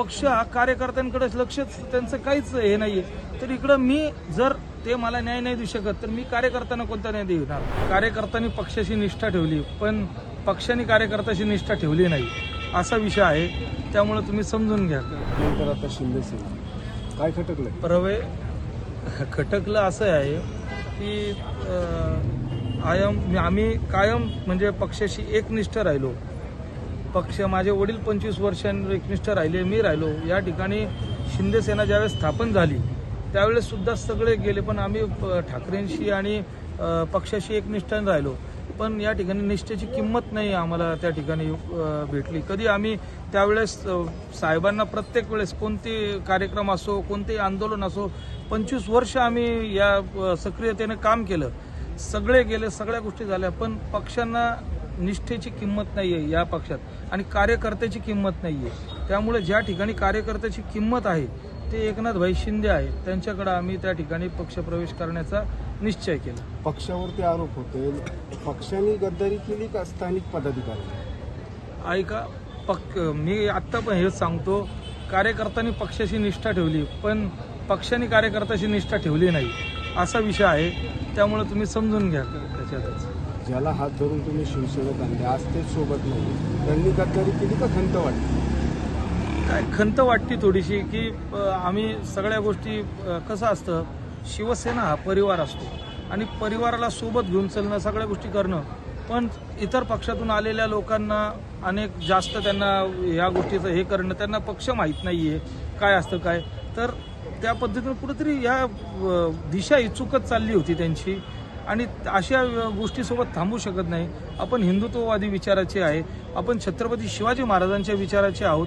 पक्ष हा कार्यकर्त्यांकडे लक्षच त्यांचं काहीच हे नाहीये. तर इकडं मी जर ते मला न्याय नाही देऊ शकत तर मी कार्यकर्त्यांना कोणता न्याय देणार कार्यकर्त्यांनी पक्षाशी निष्ठा ठेवली पण पक्षाने कार्यकर्त्याशी निष्ठा ठेवली नाही असा विषय आहे. त्यामुळे तुम्ही समजून घ्या. नंतर आता शिंदे काय खटकलंय? परवे खटकलं असं आहे की आयम आम्ही कायम म्हणजे पक्षाशी एकनिष्ठ राहिलो. पक्ष माझे वडील पंचवीस वर्षांनी एकनिष्ठ राहिले मी राहिलो. या ठिकाणी शिंदेसेना ज्यावेळेस स्थापन झाली त्यावेळेस सुद्धा सगळे गेले पण आम्ही प- ठाकरेंशी आणि पक्षाशी एकनिष्ठाने राहिलो. पण या ठिकाणी निष्ठेची किंमत नाही आम्हाला त्या ठिकाणी भेटली. कधी आम्ही त्यावेळेस साहेबांना प्रत्येक वेळेस कोणते कार्यक्रम असो कोणते आंदोलन असो पंचवीस वर्ष आम्ही या सक्रियतेने काम केलं. सगळे गेले सगळ्या गोष्टी झाल्या पण पक्षांना निष्ठेची किंमत नाहीये या पक्षात. आणि कार्यकर्त्याची किंमत नाहीये. त्यामुळे ज्या ठिकाणी कार्यकर्त्याची किंमत आहे ते एकनाथ भाई शिंदे आहे त्यांच्याकडे आम्ही त्या ठिकाणी पक्षप्रवेश करण्याचा निश्चय केला. पक्षावरती आरोप होते पक्षाने गद्दारी केली का स्थानिक पदाधिकारी? ऐका पक मी आत्ता पण हेच सांगतो. कार्यकर्त्यांनी पक्षाशी निष्ठा ठेवली पण पक्षाने कार्यकर्त्याशी निष्ठा ठेवली नाही. असा विषय आहे. त्यामुळे तुम्ही समजून घ्या त्याच्यातच. ज्याला हात धरून तुम्ही शिवसेनेत आणले आज ते सोबत नाही त्यांनी गद्दारी केली का खंत वाटली? काय खंत वाटते थोडीशी की आम्ही सगळ्या गोष्टी कसं असतं शिवसेना हा परिवार असतो. आणि परिवाराला सोबत घेऊन चालणं सगळ्या गोष्टी करणं पण इतर पक्षातून आलेल्या लोकांना अनेक जास्त त्यांना ह्या गोष्टीचं हे करणं त्यांना पक्ष माहीत नाही आहे काय असतं काय. तर त्या पद्धतीनं कुठेतरी ह्या दिशा ही चुकत चालली होती त्यांची. आणि अशा गोष्टीसोबत थांबू शकत नाही. आपण हिंदुत्ववादी विचाराचे आहे. आपण छत्रपती शिवाजी महाराजांच्या विचाराचे आहोत.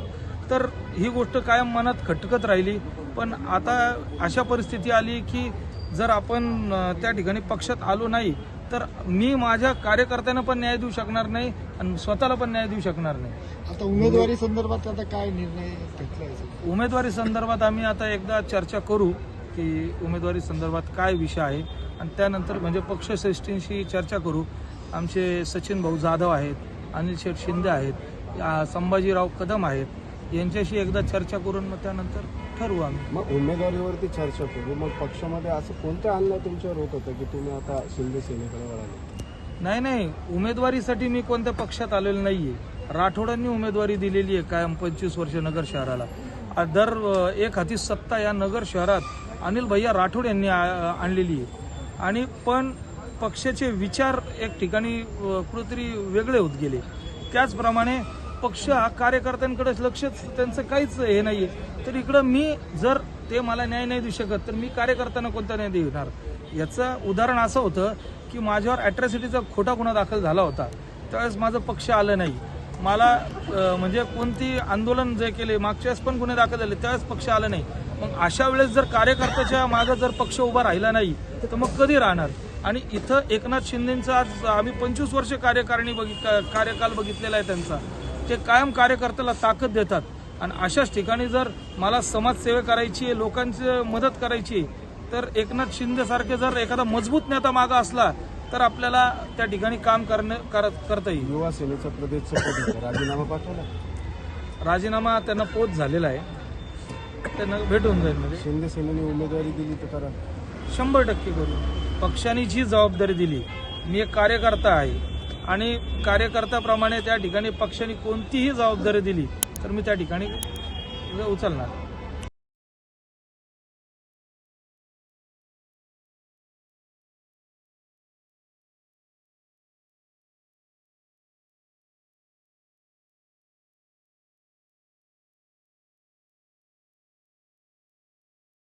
तर ही गोष्ट कायम मनात खटकत राहिली. पण आता अशा परिस्थिती आली की जर आपण त्या ठिकाणी पक्षात आलो नाही तर मी माझ्या कार्यकर्त्यांना पण न्याय देऊ शकणार नाही आणि स्वतःला पण न्याय देऊ शकणार नाही. आता उमेदवारी संदर्भात आता काय निर्णय घेतला उमेदवारी संदर्भात आम्ही आता एकदा चर्चा करू की उमेदवारी संदर्भात काय विषय आहे. आणि त्यानंतर म्हणजे पक्षश्रेष्ठींशी चर्चा करू. आमचे सचिन भाऊ जाधव आहेत अनिल शेठ शिंदे आहेत संभाजीराव कदम आहेत. यांच्याशी एकदा चर्चा करून मग त्यानंतर ठरवू आम्ही. मग उमेदवारीवरती चर्चा करू. मग पक्षामध्ये असं कोणतं अन्याय तुमच्यावर होत होतं की तुम्ही आता शिंदे सेनेकडे वळाले? नाही नाही. उमेदवारीसाठी मी कोणत्या पक्षात आलेलो नाहीये. राठोडांनी उमेदवारी दिलेली आहे कायम पंचवीस वर्ष नगर शहराला. दर एक हाती सत्ता या नगर शहरात अनिल भैया राठोड यांनी आणलेली आहे आणि पण पक्षाचे विचार एक ठिकाणी कुठेतरी वेगळे होत गेले. त्याचप्रमाणे पक्ष हा कार्यकर्त्यांकडेच लक्षच त्यांचं काहीच हे नाहीये. तर इकडं मी जर ते मला न्याय नाही देऊ शकत तर मी कार्यकर्त्यांना कोणता न्याय देणार? याचं उदाहरण असं होतं की माझ्यावर ॲट्रॅसिटीचा खोटा गुन्हा दाखल झाला होता. त्यावेळेस माझं पक्ष आलं नाही. मला म्हणजे कोणती आंदोलन जे केले मागच्या वेळेस पण गुन्हे दाखल झाले त्यावेळेस पक्ष आलं नाही. मग अशा वेळेस जर कार्यकर्त्याच्या मागं जर पक्ष उभा राहिला नाही तर मग कधी राहणार? आणि इथं एकनाथ शिंदेचं आज आम्ही पंचवीस वर्ष कार्यकारिणी बघि कार्यकाल बघितलेला आहे त्यांचा. ते कायम कार्यकर्त्याला ताकद देतात. आणि अशाच ठिकाणी जर मला समाजसेवा करायची आहे लोकांची मदत करायची तर एकनाथ शिंदे सारखे जर एखादा मजबूत नेता मागा असला तर आपल्याला त्या ठिकाणी काम करणे कर- करता येईल. युवा सेनेचा प्रदेश राजीनामा पाठवला. राजीनामा त्यांना पोच झालेला आहे. त्यांना भेटून जाईल म्हणजे? शिंदे सेनेने उमेदवारी दिली तर करा. शंभर टक्के करू. पक्षाने जी जबाबदारी दिली मी एक कार्यकर्ता आहे. आणि कार्यकर्त्याप्रमाणे त्या ठिकाणी पक्षाने कोणतीही जबाबदारी दिली तर मी त्या ठिकाणी उचलणार.